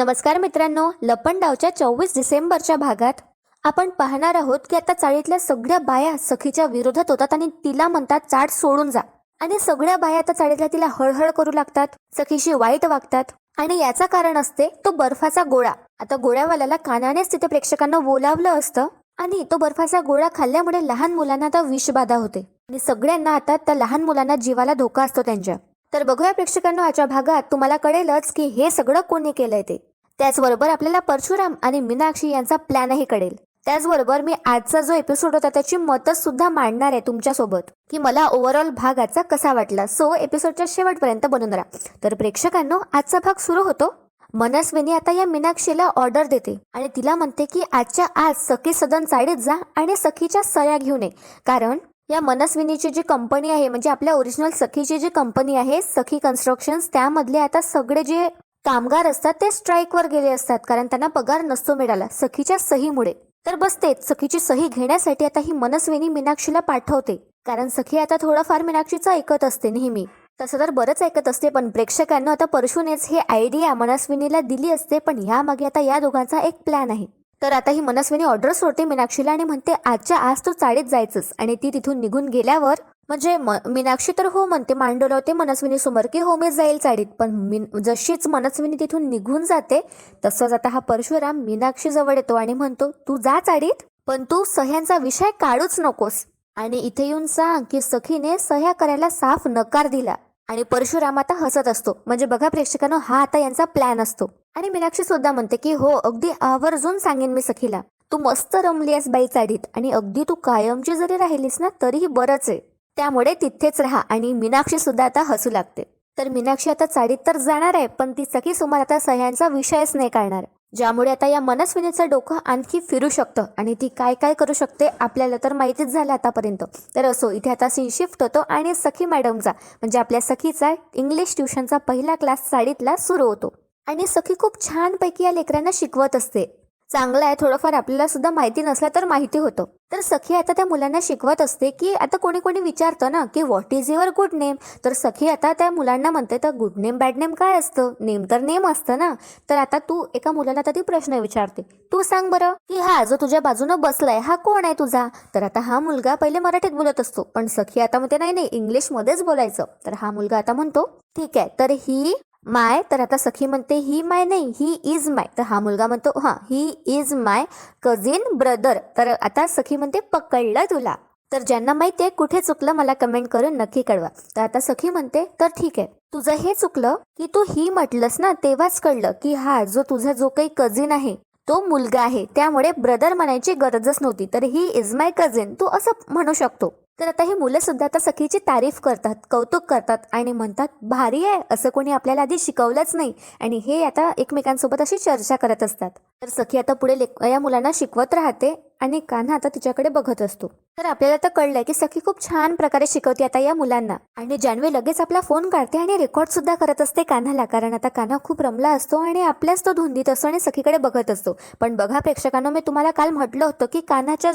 नमस्कार मित्रांनो लपंडावच्या चोवीस डिसेंबरच्या भागात आपण पाहणार आहोत की आता चाळीतल्या सगळ्या बाया सखीच्या विरोधात होतात आणि तिला म्हणतात चाट सोडून जा. आणि सगळ्या बाया आता चाळीतल्या तिला हळहळ करू लागतात सखीशी वाईट वागतात आणि याचा कारण असते तो बर्फाचा गोळा. आता गोळ्यावाल्याला कानानेच तिथे प्रेक्षकांना बोलावलं असतं आणि तो बर्फाचा गोळा खाल्ल्यामुळे लहान मुलांना आता विषबाधा होते आणि सगळ्यांना आता त्या लहान मुलांना जीवाला धोका असतो त्यांच्या. तर बघूया प्रेक्षकांना आजच्या भागात तुम्हाला कळेलच की हे सगळं कोणी केलंय ते. त्याचबरोबर आपल्याला परशुराम आणि मीनाक्षी यांचा प्लॅनही कळेल. त्याचबरोबर मी आजचा जो एपिसोड होता त्याची मतं सुद्धा मांडणार आहे तुमच्यासोबत की मला ओव्हरऑल भाग आजचा कसा वाटला? सो एपिसोडच्या शेवटपर्यंत बनून राहा. तर प्रेक्षकांनो आजचा भाग सुरू होतो. मनस्विनी आता या मीनाक्षीला ऑर्डर देते आणि तिला म्हणते की आजच्या आज सखी सदन चाळीत जा आणि सखीच्या सया घेऊन ये कारण या मनस्विनीची जी कंपनी आहे म्हणजे आपल्या ओरिजिनल सखीची जी कंपनी आहे सखी कन्स्ट्रक्शन्स त्यामधले आता सगळे जे कामगार असतात ते स्ट्राईकवर गेले असतात. कारण त्यांना पगार नसतो मिळाला. सखीच्या सहीमुळे. तर बस तेच सखीची सही घेण्यासाठी आता ही मनस्विनी मीनाक्षीला पाठवते. कारण सखी आता थोडंफार मीनाक्षीचं ऐकत असते नेहमी. तसं तर बरंच ऐकत असते पण प्रेक्षकांना आता परशुनेच हे आयडिया मनस्विनीला दिली असते पण ह्यामागे आता या दोघांचा एक प्लॅन आहे. तर आता ही मनस्विनी ऑर्डर सोडते मीनाक्षीला आणि म्हणते आजच्या आज तू चाळीत जायचंच आणि ती तिथून निघून गेल्यावर म्हणजे म मीनाक्षी तर हो म्हणते मांडवते मनस्विनी समोर की हो मी जाईल चाळीत पण मी जशीच मनस्विनी तिथून निघून जाते तसंच आता हा परशुराम मीनाक्षीजवळ येतो आणि म्हणतो तू जा चाळीत पण तू सह्यांचा विषय काढूच नकोस. आणि इथे येऊन सांग की सखीने सह्या करायला साफ नकार दिला. आणि परशुराम आता हसत असतो. म्हणजे बघा प्रेक्षकांनो हा आता यांचा प्लॅन असतो. आणि मीनाक्षी सुद्धा म्हणते की हो अगदी आवर्जून सांगेन मी सखीला. तू मस्त रमली आहेस बाई चाडीत आणि अगदी तू कायमची जरी राहिलीस ना तरीही बरंच आहे. त्यामुळे तिथेच राहा आणि मीनाक्षी सुद्धा आता हसू लागते. तर मीनाक्षी आता चाडीत तर जाणार आहे पण ती सखी सुमार आता सह्यांचा विषयच नाही काढणार. ज्यामुळे आता या मनस्विनीचं डोकं आणखी फिरू शकतं आणि ती काय काय करू शकते आपल्याला तर माहितीच झालं आतापर्यंत. तर असो इथे आता सीन शिफ्ट होतो आणि सखी मॅडमचा म्हणजे आपल्या सखीचा इंग्लिश ट्युशनचा पहिला क्लास साडीतला सुरू होतो. आणि सखी खूप छानपैकी या लेकरांना शिकवत असते. चांगलं आहे थोडंफार आपल्याला सुद्धा माहिती नसलं तर माहिती होतं. तर सखी आता त्या मुलांना शिकवत असते की आता कोणी कोणी विचारतं ना की what is your good name तर सखी आता त्या मुलांना म्हणते तर गुड नेम बॅड नेम काय असतं? नेम तर नेम असतं ना. तर आता तू एका मुलाला आता ती प्रश्न विचारते. तू सांग बरं की हा जो तुझ्या बाजूनं बसलाय हा कोण आहे तुझा? तर आता हा मुलगा पहिले मराठीत बोलत असतो पण सखी आता म्हणते नाही नाही इंग्लिशमध्येच बोलायचं. तर हा मुलगा आता म्हणतो ठीक आहे तर ही माय तर आता सखी म्हणते ही माय नाही ही इज माय. तर हा मुलगा म्हणतो हां he is my cousin brother. तर आता सखी म्हणते पकडलं तुला. तर ज्यांना माहिती आहे कुठे चुकलं मला कमेंट करून नक्की कळवा. तर आता सखी म्हणते तर ठीक आहे तुझं हे चुकलं की तू ही म्हटलंस ना तेव्हाच कळलं की हा जो तुझा जो काही कझिन आहे तो मुलगा आहे. त्यामुळे ब्रदर म्हणायची गरजच नव्हती. तर ही इज माय कझिन. तू असं म्हणू शकतो. तर आता ही मुलं सुद्धा आता सखीची तारीफ करतात कौतुक करतात आणि म्हणतात भारी आहे असं कोणी आपल्याला आधी शिकवलंच नाही. आणि हे आता एकमेकांसोबत अशी चर्चा करत असतात. तर सखी आता पुढे लेख या मुलांना शिकवत राहते आणि कान्हा आता तिच्याकडे बघत असतो. तर आपल्याला आता कळलंय की सखी खूप छान प्रकारे शिकवते आता या मुलांना. आणि जान्हवी लगेच आपला फोन काढते आणि रेकॉर्ड सुद्धा करत असते कान्हाला कारण आता कान्हा खूप रमला असतो आणि आपल्याच तो धुंदीत असतो आणि सखीकडे बघत असतो. पण बघा प्रेक्षकांना मी तुम्हाला काल म्हटलं होतं की कान्हाच्या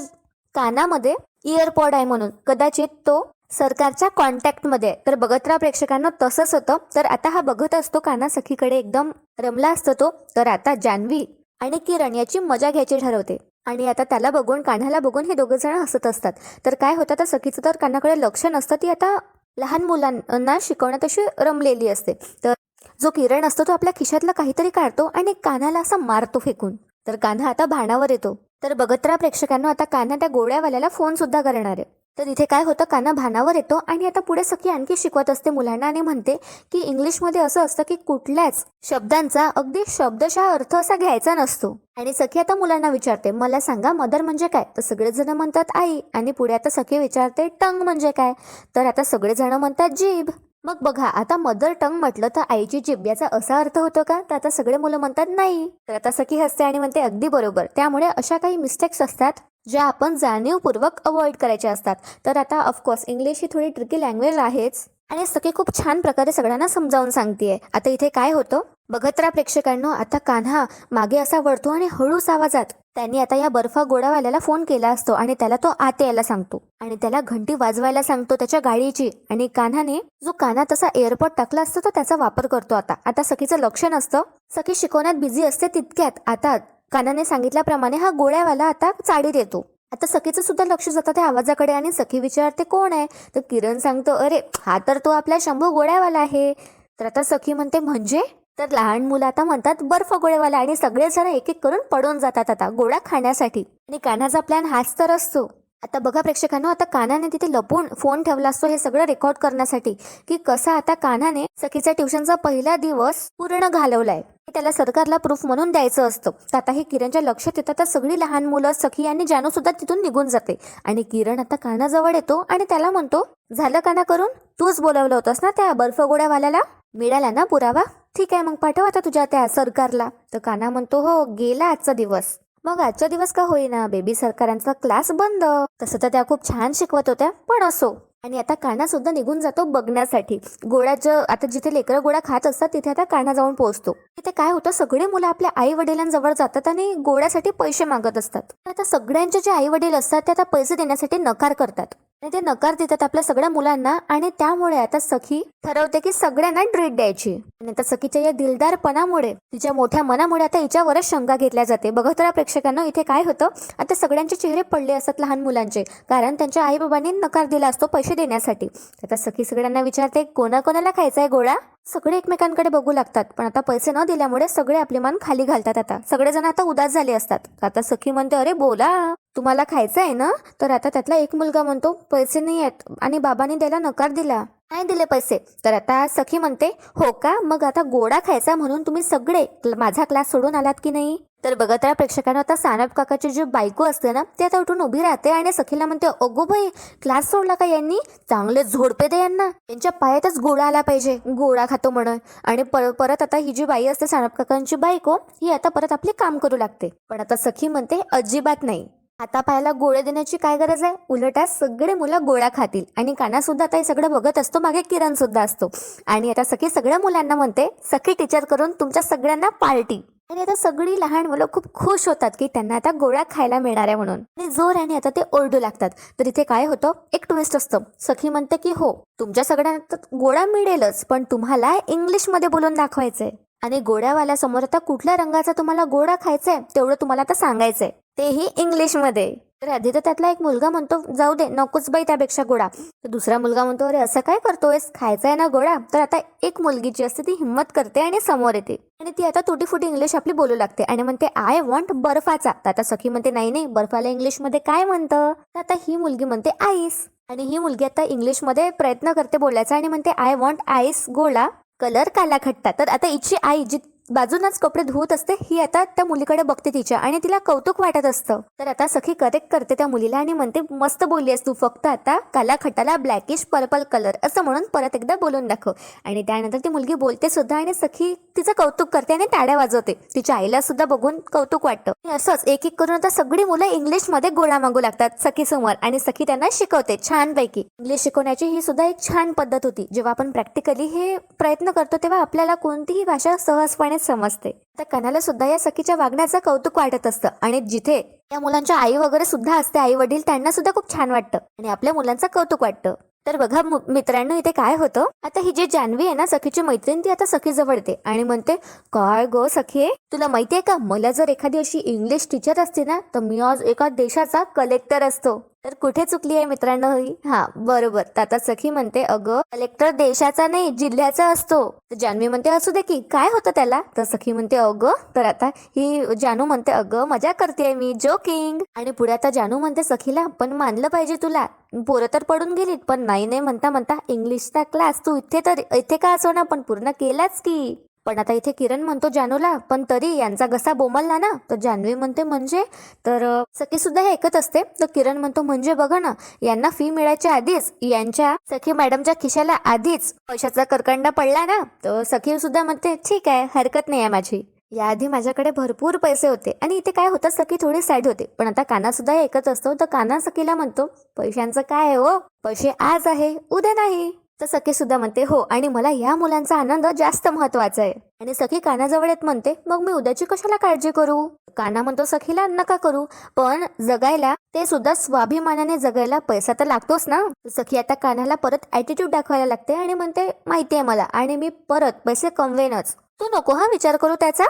कानामध्ये इयरपॉड आहे म्हणून. कदाचित तो सरकारच्या कॉन्टॅक्टमध्ये आहे तर बघत राहा प्रेक्षकांना तसंच होतं. तर आता हा बघत असतो काना सखीकडे एकदम रमला असतो तो. तर आता जान्हवी आणि किरण याची मजा घ्यायची ठरवते. आणि आता त्याला बघून कान्हाला बघून हे दोघे जण हसत असतात. तर काय होतं तर सखीचं तर कानाकडे लक्ष नसतं. ती आता लहान मुलांना शिकवण्यात अशी रमलेली असते. तर जो किरण असतो तो आपल्या खिशातला काहीतरी काढतो आणि कानाला असा मारतो फेकून. तर कान्हा आता भाणावर येतो. तर बघत राहा प्रेक्षकांना आता कान्हा त्या गोळ्यावाल्याला फोन सुद्धा करणार आहे. तर इथे काय होतं कान्हा भानावर येतो आणि आता पुढे सखी आणखी शिकवत असते मुलांना आणि म्हणते की इंग्लिशमध्ये असं असतं की कुठल्याच शब्दांचा अगदी शब्दशः अर्थ असा घ्यायचा नसतो. आणि सखी आता मुलांना विचारते मला सांगा मदर म्हणजे काय? तर सगळेजण म्हणतात आई. आणि पुढे आता सखी विचारते टंग म्हणजे काय? तर आता सगळेजण म्हणतात जीभ. मग बघा आता मदर टंग म्हटलं तर आईची जीभ याचा असा अर्थ होतो का? तर आता सगळे मुलं म्हणतात नाही. तर आता सखी हसते आणि म्हणते अगदी बरोबर. त्यामुळे अशा काही मिस्टेक्स असतात ज्या आपण जाणीवपूर्वक अवॉइड करायच्या असतात. तर आता ऑफकोर्स इंग्लिश ही थोडी ट्रिकी लँग्वेज आहेच. आणि सखी खूप छान प्रकारे सगळ्यांना समजावून सांगतेय. आता इथे काय होतं? बघत राहा प्रेक्षकांनो आता कान्हा मागे असा वळतो आणि हळूच आवाजात त्यांनी आता या बर्फा गोडावाल्याला फोन केला असतो आणि त्याला तो आत यायला सांगतो. आणि त्याला घंटी वाजवायला सांगतो त्याच्या गाडीची. आणि कान्हाने जो कानात तसा एअरपोर्ट टाकला असतो तो त्याचा वापर करतो आता. आता सखीचं लक्ष नसतं. सखी शिकवण्यात बिझी असते तितक्यात. आता कानाने सांगितल्याप्रमाणे हा गोळ्यावाला आता चाडीत येतो आता सखीचं सुद्धा लक्ष जातं त्या आवाजाकडे आणि सखी विचारते कोण आहे? तर किरण सांगतो अरे हा तर तो आपला शंभू गोळ्यावाला आहे. तर आता सखी म्हणते म्हणजे? तर लहान मुलं आता म्हणतात बर्फ गोळेवाला आणि सगळेजण एक एक करून पडून जातात आता गोळा खाण्यासाठी. आणि कानाचा प्लॅन हाच तर असतो. आता बघा प्रेक्षकांनो आता कानाने तिथे लपून फोन ठेवला असतो हे सगळं रेकॉर्ड करण्यासाठी की कसा आता कानाने सखीचा ट्युशनचा पहिला दिवस पूर्ण घालवलाय. त्याला सरकारला प्रूफ म्हणून द्यायचं असतं. तर आता हे किरणच्या लक्षात येतं. तर सगळी लहान मुलं सखी आणि जानू सुद्धा तिथून निघून जाते. आणि किरण आता कानाजवळ येतो आणि त्याला म्हणतो झालं काना करून? तूच बोलवलं होतंस ना त्या बर्फगोड्यावाल्याला? मिळाला ना पुरावा? ठीक आहे मग पाठव आता तुझ्या त्या सरकारला. तर काना म्हणतो हो गेला आजचा दिवस. मग आजचा दिवस का होईना? बेबी सरकारांचा क्लास बंद. तसं तर त्या खूप छान शिकवत होत्या पण असो. आणि आता कानासुद्धा निघून जातो बघण्यासाठी. गोळ्याचं आता जिथे लेकरं गोळ्या खात असतात तिथे आता काना जाऊन पोहोचतो. तिथे काय होतं सगळे मुलं आपल्या आई वडिलांजवळ जातात आणि गोळ्यासाठी पैसे मागत असतात. आता सगळ्यांचे जे आई वडील असतात ते आता पैसे देण्यासाठी नकार करतात. आणि ते नकार देतात आपल्या सगळ्या मुलांना आणि त्यामुळे आता सखी ठरवते की सगळ्यांना ट्रीट द्यायची. आणि आता सखीच्या या दिलदारपणामुळे तिच्या मोठ्या मनामुळे आता हिच्यावरच शंका घेतल्या जाते. बघत राहा प्रेक्षकांना इथे काय होतं? आता सगळ्यांचे चेहरे पडले असतात लहान मुलांचे कारण त्यांच्या आईबाबांनी नकार दिला असतो पैसे देण्यासाठी. आता सखी सगळ्यांना विचारते कोणाकोणाला खायचा आहे गोळा? सगळे एकमेकांकडे बघू लागतात पण आता पैसे न दिल्यामुळे सगळे आपले मान खाली घालतात आता. सगळेजण आता उदास झाले असतात. आता सखी म्हणते अरे बोला. तुम्हाला खायचं आहे ना? तर आता त्यातला एक मुलगा म्हणतो पैसे नाही आहेत. आणि बाबांनी द्यायला नकार दिला. नाही दिले पैसे. तर आता सखी म्हणते हो का? मग आता गोडा खायचा म्हणून तुम्ही सगळे माझा क्लास सोडून आलात की नाही? तर बघत राहा प्रेक्षकांना आता सानप काकाची जी बायको असते ना ती आता उठून उभी राहते आणि सखीला म्हणते अगो बाई क्लास सोडला का यांनी? चांगले झोडपे दे यांना. त्यांच्या पायातच गोळा आला पाहिजे गोळा खातो म्हणून. आणि पर- परत आता ही जी बाई असते सानप काकांची बायको ही आता परत आपले काम करू लागते. पण आता सखी म्हणते अजिबात नाही. आता पायाला गोळे देण्याची काय गरज आहे? उलट आज सगळे मुलं गोळ्या खातील. आणि कानासुद्धा आता हे सगळं बघत असतो मागे किरण सुद्धा असतो. आणि आता सखी सगळ्या मुलांना म्हणते सखी टीचर करून तुमच्या सगळ्यांना पार्टी. आणि आता सगळी लहान मुलं खूप खुश होतात की त्यांना आता गोळ्या खायला मिळणार आहे म्हणून. आणि जोर आणि आता ते ओरडू लागतात. तर इथे काय होतं? एक ट्विस्ट असतं. सखी म्हणते की हो तुमच्या सगळ्यांना तर गोळा मिळेलच पण तुम्हाला इंग्लिशमध्ये बोलून दाखवायचंय. आणि गोळ्यावाल्यासमोर आता कुठल्या रंगाचा तुम्हाला गोळा खायचा आहे तेवढं तुम्हाला आता सांगायचंय. तेही इंग्लिशमध्ये. तर आधी तर त्यातला एक मुलगा म्हणतो जाऊ दे नकोच बाई त्यापेक्षा गोळा तर दुसरा मुलगा म्हणतो अरे असं काय करतोयस? खायचा आहे ना गोळा तर आता एक मुलगी जी असते ती हिंमत करते आणि समोर येते. आणि ती आता तुटी फुटी इंग्लिश आपली बोलू लागते आणि म्हणते आय वॉन्ट बर्फाचा. तर आता सखी म्हणते नाही नाही बर्फाला इंग्लिशमध्ये काय म्हणतं? तर आता ही मुलगी म्हणते आईस. आणि ही मुलगी आता इंग्लिशमध्ये प्रयत्न करते बोलायचा आणि म्हणते आय वॉन्ट आईस गोळा कलर काला खट्टा. तर आता हिची आई जी बाजूनच कपडे धुवत असते ही आता त्या मुलीकडे बघते तिच्या आणि तिला कौतुक वाटत असतं. तर आता सखी करेक्ट करते त्या मुलीला आणि म्हणते मस्त बोलली आहेस तू फक्त आता काला खटाला ब्लॅकिश पर्पल कलर असं म्हणून परत एकदा बोलून दाखव. आणि त्यानंतर ती मुलगी बोलते सुद्धा आणि सखी तिचं कौतुक करते आणि टाळ्या वाजवते. तिच्या आईला सुद्धा बघून कौतुक वाटतं. असंच एक एक करून आता सगळी मुलं इंग्लिशमध्ये गोळा मागू लागतात सखी समोर. आणि सखी त्यांना शिकवते छानपैकी. इंग्लिश शिकवण्याची ही सुद्धा एक छान पद्धत होती. जेव्हा आपण प्रॅक्टिकली हे प्रयत्न करतो तेव्हा आपल्याला कोणतीही भाषा सहजपणे समजते. तर कनाला सुद्धा या सखीच्या वागण्याचं कौतुक वाटत असतं आणि जिथे या मुलांच्या आई वगैरे सुद्धा असते आई वडील त्यांना सुद्धा खूप छान वाटतं आणि आपल्या मुलांचं कौतुक वाटतं. तर बघा मित्रांनो इथे काय होतं? आता ही जी जान्हवी आहे ना सखीची मैत्रीण ती आता सखी जवळ येते आणि म्हणते काय गो सखी? तुला माहितीये का मला जर एखादी अशी इंग्लिश टीचर असते ना तर मी आज एका देशाचा कलेक्टर असतो. तर कुठे चुकली आहे मित्रांनो ही? हा बरोबर. तर आता सखी म्हणते अगं कलेक्टर देशाचा नाही जिल्ह्याचा असतो. तर जान्हवी म्हणते असू दे की काय होतं त्याला? तर सखी म्हणते अगं तर आता ही जानू म्हणते अगं मजा करते मी जोकिंग आणि पुढे आता जानू म्हणते सखीला पण मानलं पाहिजे तुला. पोरं तर पडून गेलीत पण नाही नाही म्हणता म्हणता इंग्लिशचा क्लास तू इथे तर इथे का असो ना पण पूर्ण केलाच की. पण आता इथे किरण म्हणतो जानूला पण तरी यांचा घसा बोमलला ना? तर जान्हवी म्हणते म्हणजे? तर सखीसुद्धा सखी सुद्धा हे ऐकत असते. तर किरण म्हणतो म्हणजे बघा ना यांना फी मिळायच्या आधीच यांच्या सखी मॅडमच्या खिशाला आधीच पैशाचा करकंडा पडला ना? तर सखी सुद्धा म्हणते ठीक आहे हरकत नाही आहे माझी. याआधी माझ्याकडे भरपूर पैसे होते आणि इथे काय होतं सखी थोडी सॅड होते. पण आता काना सुद्धा ऐकत असतो तर काना सखीला म्हणतो पैशांचं काय आहे हो? पैसे आज आहे उद्या नाही. तर सखी सुद्धा म्हणते हो आणि मला या मुलांचा आनंद जास्त महत्त्वाचा आहे. आणि सखी कानाजवळ येत म्हणते मग मी उद्याची कशाला काळजी करू? काना म्हणतो सखीला नका करू पण जगायला ते सुद्धा स्वाभिमानाने जगायला पैसा तर लागतोच ना. सखी आता कानाला परत ॲटिट्यूड दाखवायला लागते आणि म्हणते माहिती आहे मला आणि मी परत पैसे कमवेनच. तू नको हा विचार करू त्याचा.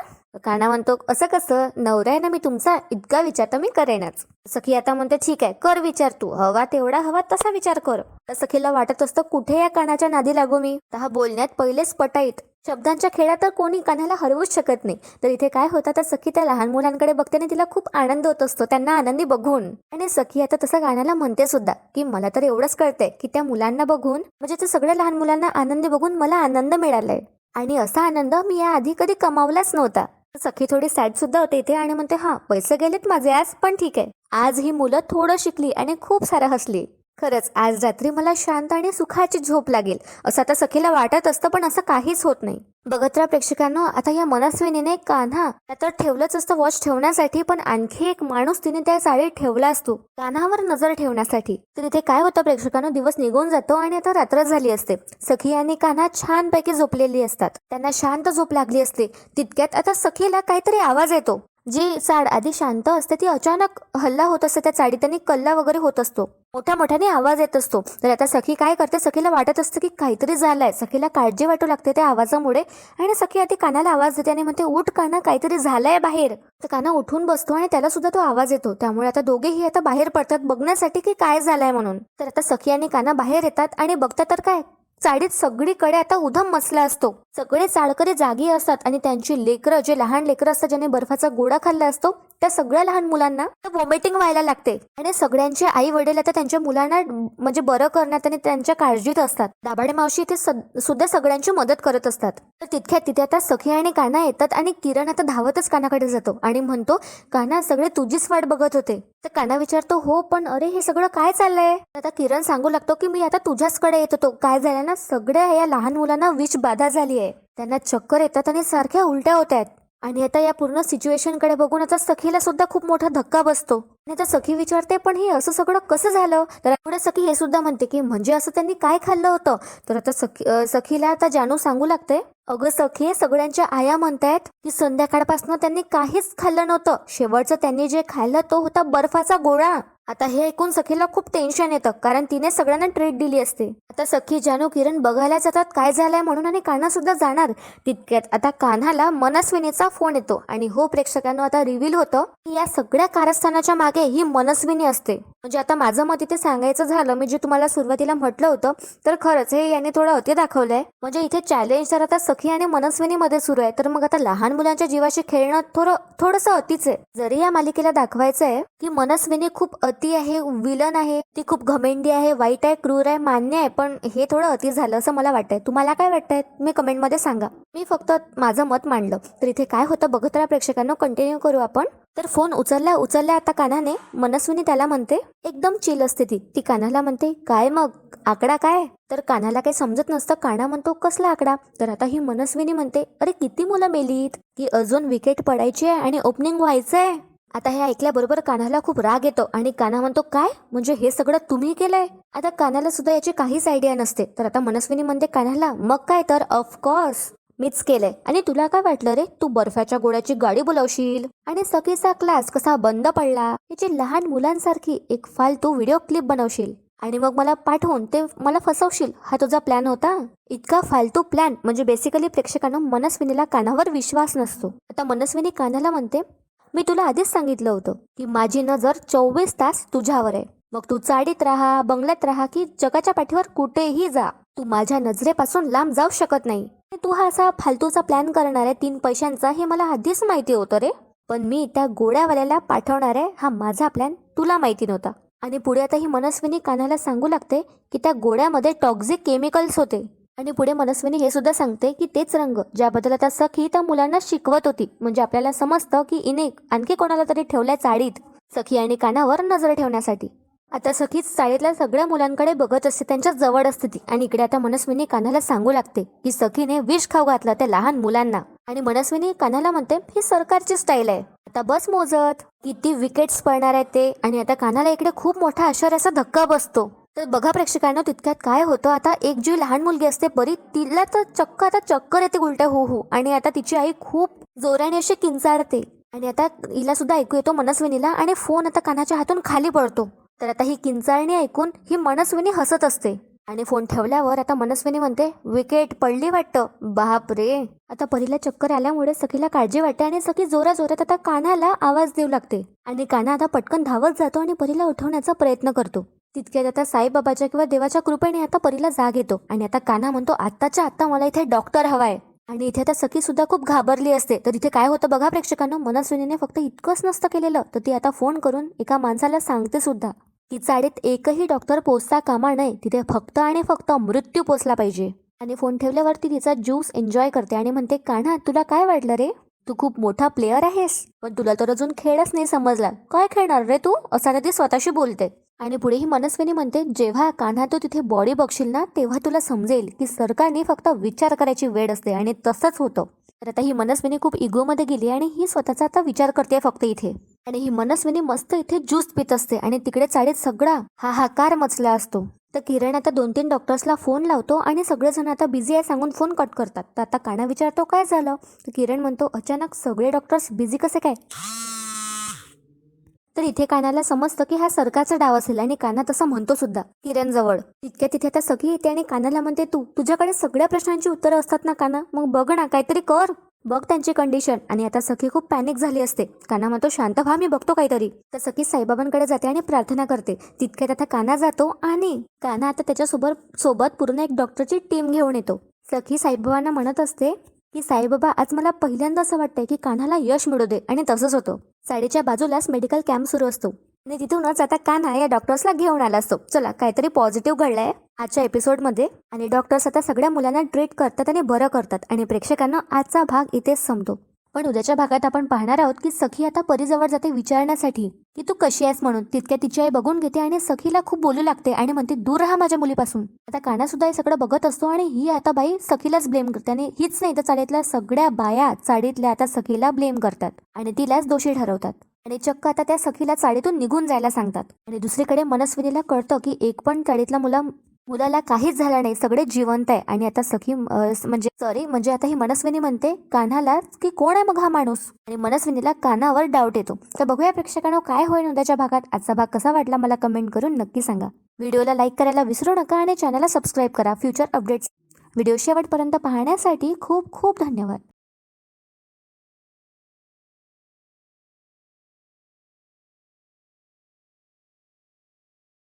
काना म्हणतो असं कसं? नवरा आहे ना मी तुमचा इतका विचार तर मी करेनच. सखी आता म्हणते ठीक आहे कर विचार तू. हवा तेवढा हवा तसा विचार कर. तर सखीला वाटत असतं कुठे या कानाच्या नादी लागू मी? तर हा बोलण्यात पहिलेच पटाईत शब्दांच्या खेळात तर कोणी कानाला हरवूच शकत नाही. तर इथे काय होतं तर सखी त्या लहान मुलांकडे बघते आणि तिला खूप आनंद होत असतो त्यांना आनंदी बघून. आणि सखी आता तसं गाण्याला म्हणते सुद्धा की मला तर एवढंच कळतंय की त्या मुलांना बघून म्हणजे ते सगळ्या लहान मुलांना आनंदी बघून मला आनंद मिळालाय. आणि असा आनंद मी या आधी कधी कमावलाच नव्हता. सखी थोडी सॅड सुद्धा होते इथे आणि म्हणते हा पैसे गेलेत माझे आज पण ठीक आहे. आज ही मुलं थोडं शिकली आणि खूप सारं हसली. खरंच आज रात्री मला शांत आणि सुखाची झोप लागेल असं आता सखीला वाटत असतं पण असं काहीच होत नाही. बघत राहा प्रेक्षकांनो आता या मनस्विनीने कान्हा तर ठेवलंच असतं वॉच ठेवण्यासाठी पण आणखी एक माणूस तिने त्या चाळीत ठेवला असतो कान्हावर नजर ठेवण्यासाठी. तर इथे काय होतं प्रेक्षकांनो दिवस निघून जातो आणि आता रात्र झाली असते. सखी आणि कान्हा छानपैकी झोपलेली असतात. त्यांना शांत झोप लागली असते. तितक्यात आता सखीला काहीतरी आवाज येतो. जी चाड आधी शांत असते ती अचानक हल्ला होत असते त्या चाडीत आणि कल्ला वगैरे होत असतो. मोठ्या मोठ्याने आवाज येत असतो. तर आता सखी काय करते सखीला वाटत असतं की काहीतरी झालंय. सखीला काळजी वाटू लागते त्या आवाजामुळे आणि सखी आधी कानाला आवाज देते आणि म्हणते उठ काना काहीतरी झालंय बाहेर. तर काना उठून बसतो आणि त्याला सुद्धा तो आवाज येतो. त्यामुळे आता दोघेही आता बाहेर पडतात बघण्यासाठी की काय झालंय म्हणून. तर आता सखी आणि काना बाहेर येतात आणि बघतात तर काय? चाळीत सगळीकडे आता उधम मसला असतो. सगळे चाळकरी जागी असतात आणि त्यांची लेकरं जे लहान लेकरं असतात ज्याने बर्फाचा गोळा खाल्ला असतो त्या सगळ्या लहान मुलांना वॉमिटिंग व्हायला लागते. आणि सगळ्यांचे आई वडील आता त्यांच्या मुलांना म्हणजे बरं करण्यात आणि त्यांच्या काळजीत असतात. दाभाडे मावशी इथे सद- सुद्धा सगळ्यांची मदत करत असतात. तर तितक्यात तिथे आता सखी आणि काना येतात आणि किरण आता धावतच कानाकडे जातो. आणि म्हणतो काना सगळे तुझीच वाट बघत होते. तर काना विचारतो हो पण अरे हे सगळं काय चाललंय? आता किरण सांगू लागतो की मी आता तुझ्याचकडे येत होतो. काय झालं ना सगळ्या या लहान मुलांना विष बाधा झाली आहे त्यांना चक्कर येतात आणि सारख्या उलट्या होत आहेत. आणि आता या पूर्ण सिच्युएशनकडे बघून आता सखीला सुद्धा खूप मोठा धक्का बसतो. आणि आता सखी विचारते पण हे असं सगळं कसं झालं? तर पुढे सखी हे सुद्धा म्हणते की म्हणजे असं त्यांनी काय खाल्लं होतं? तर आता सखी सखीला आता जानू सांगू लागते अगं सखी सगळ्यांच्या आया म्हणतायत की संध्याकाळपासून त्यांनी काहीच खाल्लं नव्हतं. शेवटचं त्यांनी जे खाल्लं तो होता बर्फाचा गोळा. आता हे ऐकून सखीला खूप टेन्शन येतं कारण तिने सगळ्यांना ट्रीट दिली असते. आता सखी जानू किरण बघायला जातात काय झालंय म्हणून आणि कान्हा सुद्धा जाणार. तितक्यात आता कान्हाला मनस्विनीचा फोन येतो आणि हो प्रेक्षकांनो आता रिव्हील होतं की या सगळ्या कारस्थानाच्या मागे ही मनस्विनी असते. म्हणजे आता माझं मत इथे सांगायचं झालं मी जे तुम्हाला सुरुवातीला म्हटलं होतं तर खरंच हे याने थोडं अति दाखवलंय. म्हणजे इथे चॅलेंज तर आता सखी आणि मनस्विनीमध्ये सुरू आहे तर मग आता लहान मुलांच्या जीवाशी खेळणं थोडं थोडंसं अतिच आहे. जरी या मालिकेला दाखवायचं आहे की मनस्विनी खूप पती आहे विलन आहे ती खूप घमेंडी आहे वाईट आहे क्रूर आहे मान्य आहे पण हे थोडं अति झालं असं मला वाटतंय. तुम्हाला काय वाटतंय? मी कमेंटमध्ये सांगा. मी फक्त माझं मत मांडलं. तर इथे काय होतं बघत राहा प्रेक्षकांना कंटिन्यू करू आपण. तर फोन उचलला उचलला आता कानाने मनस्विनी त्याला म्हणते एकदम चिल असते ती ती कानाला म्हणते काय मग? आकडा काय? तर कानाला काही समजत नसतं काना म्हणतो कसला आकडा? तर आता ही मनस्विनी म्हणते अरे किती मुलं मेलीत? की अजून विकेट पडायची आहे आणि ओपनिंग व्हायचं आहे आता हे ऐकल्याबरोबर कानाला खूप राग येतो आणि काना म्हणतो काय? म्हणजे हे सगळं तुम्ही केलंय? आता कान्हाला सुद्धा याची काहीच आयडिया नसते. तर आता मनस्विनी म्हणते कानाला मग काय तर? ऑफकोर्स मीच केलंय. आणि तुला काय वाटलं रे? तू बर्फाच्या गोळ्याची गाडी बोलावशील. आणि सखीचा क्लास कसा बंद पडला? याची लहान मुलांसारखी एक फालतू व्हिडिओ क्लिप बनवशील. आणि मग मला पाठवून ते मला फसवशील. हा तुझा प्लॅन होता? इतका फालतू प्लॅन म्हणजे बेसिकली प्रेक्षकांना मनस्विनीला कानावर विश्वास नसतो. आता मनस्विनी कानाला म्हणते मी तुला आधीच सांगितलं होतं की माझी नजर चोवीस तास तुझ्यावर आहे. मग तू चाडीत राहा बंगल्यात राहा की जगाच्या पाठीवर कुठेही जा. तू माझ्या नजरेपासून लांब जाऊ शकत नाही. तू हा असा फालतूचा प्लॅन करणार आहे तीन पैशांचा हे मला आधीच माहिती होतं रे. पण मी त्या गोड्यावाल्याला पाठवणार आहे हा माझा प्लॅन तुला माहिती नव्हता. आणि पुढे आता ही मनस्विनी कानाला सांगू लागते की त्या गोड्यामध्ये टॉक्झिक केमिकल्स होते. आणि पुढे मनस्विनी हे सुद्धा सांगते की तेच रंग ज्याबद्दल आता सखी त्या मुलांना शिकवत होती. म्हणजे आपल्याला समजतं की इने आणखी कोणाला तरी ठेवल्या चाळीत सखी आणि कानावर नजर ठेवण्यासाठी. आता सखीच चाळीतल्या सगळ्या मुलांकडे बघत असते त्यांच्या जवळ असते ती. आणि इकडे आता मनस्विनी कानाला सांगू लागते की सखीने विष खाऊ घातलं त्या लहान मुलांना. आणि मनस्विनी कानाला म्हणते ही सरकारची स्टाईल आहे. आता बस मोजत. किती विकेट्स पडणार आहेत ते. आणि आता कानाला इकडे खूप मोठा आश्चर्याचा धक्का बसतो. तर बघा प्रेक्षकांना तितक्यात काय होतं? आता एक जी लहान मुलगी असते परी तिला तर चक्क आता चक्कर येते उलट्या हो हो. आणि आता तिची आई खूप जोराने अशी किंचाळते. आणि आता हिला सुद्धा ऐकू येतो मनस्विनीला आणि फोन आता कानाच्या हातून खाली पडतो. तर आता ही किंचाळणी ऐकून ही मनस्विनी हसत असते. आणि फोन ठेवल्यावर आता मनस्विनी म्हणते विकेट पडली वाटतं. बाप रे. आता परीला चक्कर आल्यामुळे सखीला काळजी वाटते आणि सखी जोरा जोरात आता कानाला आवाज देऊ लागते. आणि काना आता पटकन धावत जातो आणि परीला उठवण्याचा प्रयत्न करतो. तितक्यात आता साईबाबाच्या किंवा देवाच्या कृपेने आता परीला जाग येतो. आणि आता काना म्हणतो आत्ताच्या आत्ता मला इथे डॉक्टर हवाय. आणि इथे आता सखी सुद्धा खूप घाबरली असते. तर इथे काय होतं बघा प्रेक्षकांना मनस्विनीने फक्त इतकंच नसतं केलेलं तर ती आता फोन करून एका माणसाला सांगते सुद्धा की चाळीत एकही डॉक्टर पोचता कामा नये. तिथे फक्त आणि फक्त मृत्यू पोचला पाहिजे. आणि फोन ठेवल्यावरती तिचा ज्यूस एन्जॉय करते आणि म्हणते कान्हा तुला काय वाटलं रे? तू खूप मोठा प्लेअर आहेस. पण तुला तर अजून खेळच नाही समजला. काय खेळणार रे तू? असं ती स्वतःशी बोलते. आणि पुढे ही मनस्विनी म्हणते जेव्हा कान्हा तू तिथे बॉडी बघशील ना तेव्हा तुला समजेल की सरकारने फक्त विचार करायची वेळ असते आणि तसंच होतं. तर आता ही मनस्विनी खूप इगोमध्ये गेली आणि ही स्वतःचा आता विचार करते फक्त इथे. आणि ही मनस्विनी मस्त इथे ज्यूस पित असते आणि तिकडे चाळीत सगळा हाहाकार मचला असतो. तर किरण आता दोन तीन डॉक्टर्सला फोन लावतो आणि सगळेजण आता बिझी आहे सांगून फोन कट करतात. तर आता काना विचारतो काय झालं? तर किरण म्हणतो अचानक सगळे डॉक्टर्स बिझी कसे काय? तर इथे कानाला समजतं की हा सरकारचा डाव असेल आणि काना तसं म्हणतो सुद्धा किरणजवळ. तितक्या तिथे आता सखी येते आणि कानाला म्हणते तू तुझ्याकडे सगळ्या प्रश्नांची उत्तरं असतात ना काना? मग बघ ना काहीतरी कर. बघ त्यांची कंडिशन आणि आता सखी खूप पॅनिक झाली असते. काना म्हणतो शांत व्हा मी बघतो काहीतरी. तर सखी साईबाबांकडे जाते आणि प्रार्थना करते. तितक्यात आता काना जातो आणि काना आता त्याच्यासोबत सोबत पूर्ण एक डॉक्टरची टीम घेऊन येतो. सखी साईबाबांना म्हणत असते की साईबाबा आज मला पहिल्यांदा असं वाटतंय की कान्हाला यश मिळू दे. आणि तसंच होतं. साडेच्या बाजूलाच मेडिकल कॅम्प सुरू असतो. आणि तिथूनच आता कान्हा या डॉक्टर्सला घेऊन आला असतो. चला काहीतरी पॉझिटिव्ह घडलंय आजच्या एपिसोडमध्ये आणि डॉक्टर्स आता सगळ्या मुलांना ट्रीट करतात आणि बरं करतात. आणि प्रेक्षकांना आजचा भाग इथेच संपतो. पण उद्याच्या भागात आपण पाहणार आहोत की सखी आता परीजवळ जाते विचारण्यासाठी की तू कशी आहेस म्हणून? तितक्या तिची आई बघून घेते आणि सखीला खूप बोलू लागते आणि म्हणते दूर राहा माझ्या मुलीपासून. आता काना सुद्धा हे सगळं बघत असतो आणि ही आता बाई सखीलाच ब्लेम करते आणि हीच नाही तर चाळीतल्या सगळ्या बाया चाळीतल्या आता सखीला ब्लेम करतात आणि तिलाच दोषी ठरवतात. आणि चक्क आता त्या सखीला चाळीतून निघून जायला सांगतात. आणि दुसरीकडे मनस्विनीला कळतं की एक पण चाळीतला मुला मुलाला काहीच झालं नाही सगळे जिवंत आहे. आणि आता सखी म्हणजे सॉरी म्हणजे आता ही मनस्विनी म्हणते कान्हाला की कोण आहे मग हा माणूस? आणि मनस्विनीला कानावर डाऊट येतो. तर बघूया प्रेक्षकांना काय होईल उद्याच्या भागात. आजचा भाग कसा वाटला मला कमेंट करून नक्की सांगा. व्हिडिओला लाईक करायला विसरू नका आणि चॅनलला सबस्क्राईब करा. फ्युचर अपडेट्स व्हिडिओ शेवटपर्यंत पाहण्यासाठी खूप खूप धन्यवाद.